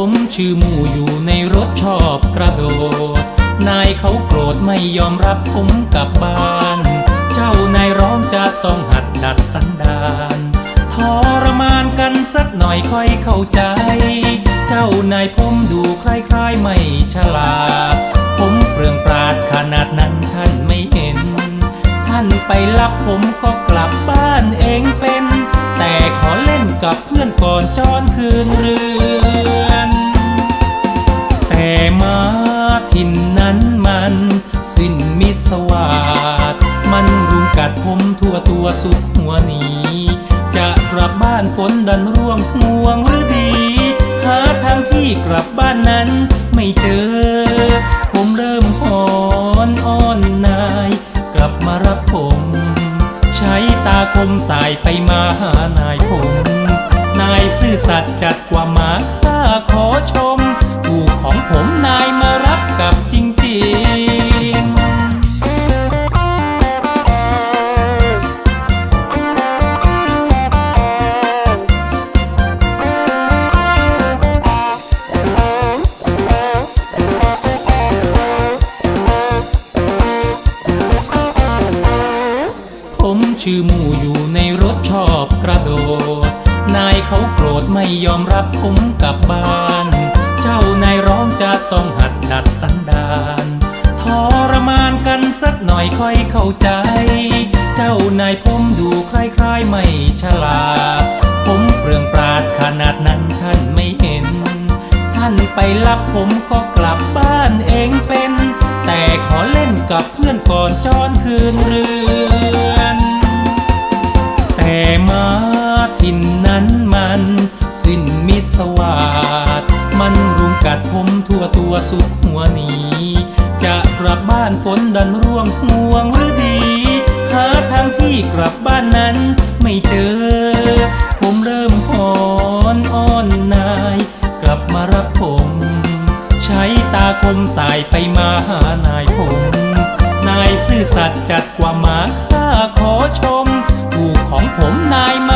ผมชื่อหมูอยู่ในรถชอบกระโดด นายเขาโกรธไม่ยอมรับผมกลับบ้าน เจ้านายร้องจะต้องหัดดัดสันดานทรมานกันสักหน่อยค่อยเข้าใจ เจ้านายผมดูคล้ายๆไม่ฉลาด ผมเปลืองปราดขนาดนั้นท่านไม่เห็น ท่านไปรับผมก็กลับบ้านเองเป็น แต่ขอเล่นกับเพื่อนก่อนจอนคืนเรือ แต่มาถิ่นนั้นมันสิ้นมิสวาสดมันรุมกัดผมทั่วตัวสุดหัวหนีจะกลับบ้านฝนดันร่วงห่วงหรือดี หาทางที่กลับบ้านนั้นไม่เจอ ผมเริ่มหอนอ้อนนาย กลับมารับผม ใช้ตาคมสายไปมาหานายผม นายซื่อสัตย์จัดกว่าหมาข้าขอชม ชื่อหมูอยู่ในรถชอบกระโดด นายเขาโกรธไม่ยอมรับผมกลับบ้าน เจ้านายร้องจะต้องหัดดัดสันดานทรมานกันสักหน่อยค่อยเข้าใจ เจ้านายผมดูคล้ายๆไม่ฉลาด ผมเปลืองปราดขนาดนั้นท่านไม่เห็น ท่านไปรับผมก็กลับบ้าน วาด มันรุมกัดผมทั่วตัวสุดหัวหนี จะกลับบ้านฝนดันร่วงห่วงหรือดี หาทางที่กลับบ้านนั้นไม่เจอ ผมเริ่มหอนอ้อนนาย กลับมารับผม ใช้ตาคมสายไปมาหานายผม นายซื่อสัตย์จัดกว่าหมาข้าขอชม ถูกของผมนายมา